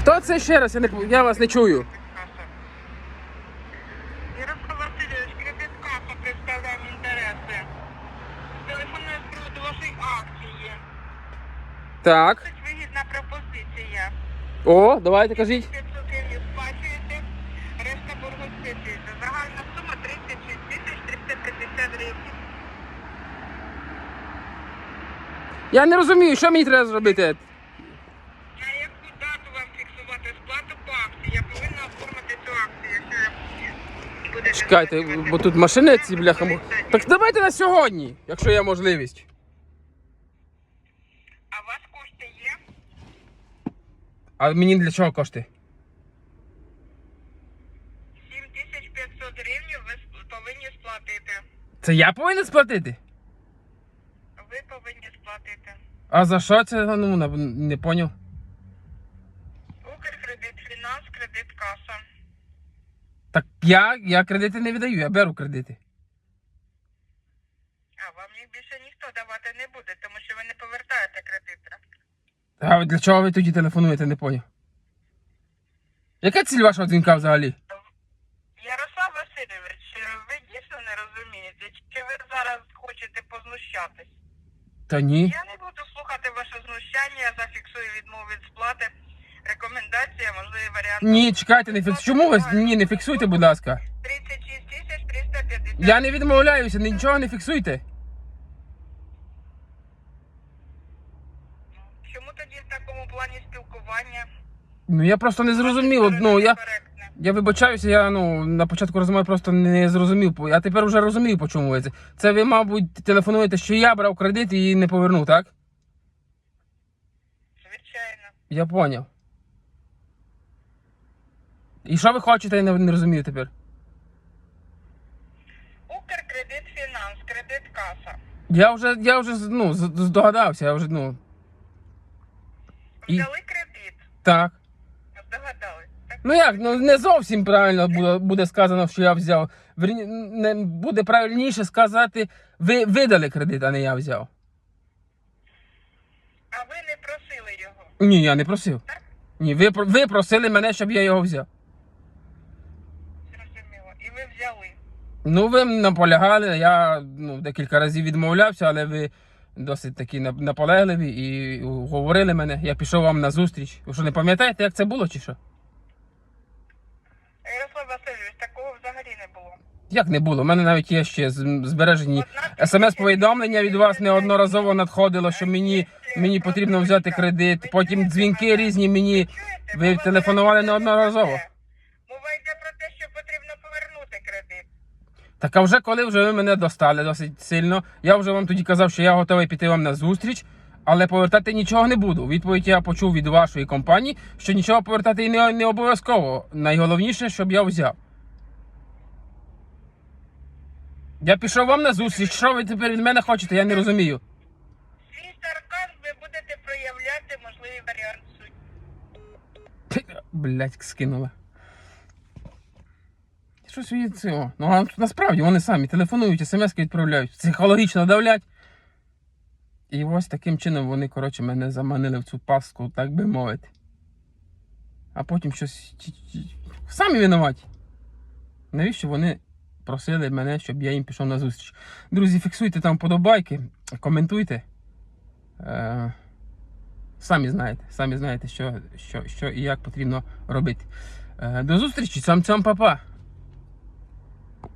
Хто це ще раз? Я, не, я вас не чую. Ярослав Васильович, кредит каса представляє інтереси. Телефонує з приводу вашої акції. Так. Вигідна пропозиція. О, давайте кажіть. 500 гривень сплачуєте, решта боргу. Загальна сума 36 тисяч 350 гривень. Я не розумію, що мені треба зробити. На яку дату вам фіксувати сплату по акції? Я повинна оформити цю акцію, якщо я будете Чекайте, бо тут машини ці бляха. Так давайте на сьогодні, якщо є можливість. А у вас кошти є? А мені для чого кошти? 7500 гривень ви повинні сплатити. Це я повинен сплатити? Ви повинні сплатити. А за що це? Ну, не поняв. Укркредит, фінанс, кредит, каса. Так я, я кредити не віддаю, я беру кредити. А вам їх більше ніхто давати не буде, тому що ви не повертаєте кредити. А для чого ви тоді телефонуєте, не поняв. Яка ціль вашого дзвінка взагалі? Ярослав Васильович, ви дійсно не розумієте, чи ви зараз хочете познущатись? Та ні. Я не буду слухати ваше знущання, я зафіксую відмову від сплати. Рекомендація, можливий варіант. Ні, чекайте, не фікс... Чому ви ні, не фіксуйте, будь ласка. 36 тисяч 350. Я не відмовляюся, нічого не фіксуйте. Чому тоді в такому плані спілкування? Ну я просто не зрозумів. Ну я. Я вибачаюся, я ну на початку розмови просто не зрозумів. Я тепер вже розумію, по чому ви це. Це ви, мабуть, телефонуєте, що я брав кредит і не повернув, так? Звичайно. Я поняв. І що ви хочете, я не, не розумію тепер. Укркредит фінанс, кредит каса. Я вже, я вже ну, здогадався, я вже, ну. І- Взяли кредит, Так. здогадались. Так Ну як, ну не зовсім правильно буде, буде сказано, що я взяв. Верні, не буде правильніше сказати, ви видали кредит, а не я взяв. А ви не просили його. Ні, я не просив. Ні, ви, ви просили мене, щоб я його взяв. Зрозуміло. І ви взяли. Ну, ви наполягали, я ну, декілька разів відмовлявся, але ви досить такі наполегливі і говорили мене. Я пішов вам на зустріч. Ви що не пам'ятаєте, як це було чи що? Ярослав Васильович, такого взагалі не було. Як не було? У мене навіть є ще збережені смс-повідомлення від вас неодноразово надходило, що мені, мені потрібно взяти кредит. Потім дзвінки різні мені. Ви телефонували неодноразово. Так а вже коли вже ви мене достали досить сильно, я вже вам тоді казав, що я готовий піти вам на зустріч, але повертати нічого не буду. Відповідь я почув від вашої компанії, що нічого повертати і не, не обов'язково. Найголовніше, щоб я взяв. Я пішов вам на зустріч. Що ви тепер від мене хочете? Я не розумію. Свій сарказм ви будете проявляти можливий варіант суді. Блять, скинула. Щось від цього. Ну а насправді вони самі телефонують, смс відправляють, психологічно давлять. І ось таким чином вони, коротше, мене заманили в цю пастку, так би мовити. А потім щось. Самі винуваті. Навіщо вони просили мене, щоб я їм пішов на зустріч? Друзі, фіксуйте там подобайки, коментуйте. Е- Самі знаєте, самі знаєте, що, що, що і як потрібно робити. Е, До зустрічі, сам цьом папа.